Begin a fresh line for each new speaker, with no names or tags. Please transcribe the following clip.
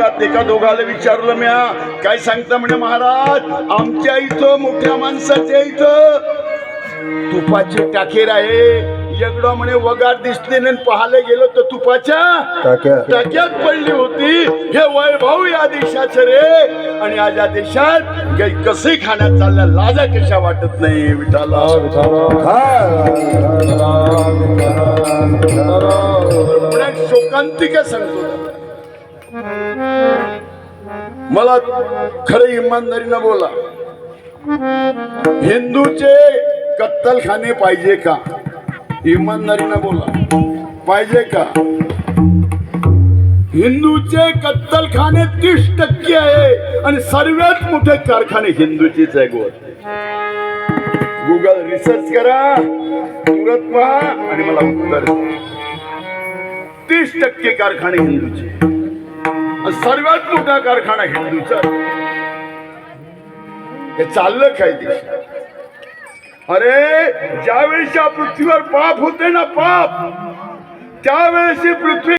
एका दोघाला विचारलं म्या काय सांगता म्हणे महाराज? आमच्या इथं मोठ्या माणसाच्या इथं तुपाचे टाकेर आहे. एकडं म्हणे वगार दिसले नाही पाहायला गेलो तर तुपाच्या
टाक्या
टाक्यात पडली होती. हे वैभव या देशाचं रे. आणि आज या देशात काही कसंही खाण्यात चालल्या लाजा कशा वाटत नाही विठाला. शोकांतिका सांगतो. मला खरं इमानदारीनं बोला. हिंदूचे कत्तलखाने पाहिजे का? इमानदारीनं बोला. पाहिजे का? हिंदूचे कत्तलखाने तीस टक्के आहे आणि सर्वात मोठे कारखाने हिंदूचेच आहे गोवा. गुगल रिसर्च करा तुरंत पहा आणि मला उत्तर तीस टक्के कारखाने हिंदूचे. सर्वात मोठा कारखाना हिंदूचा हे चाललं काय देशात अरे ज्यावेळेस या पृथ्वीवर पाप होते ना पाप त्यावेळेस ही पृथ्वी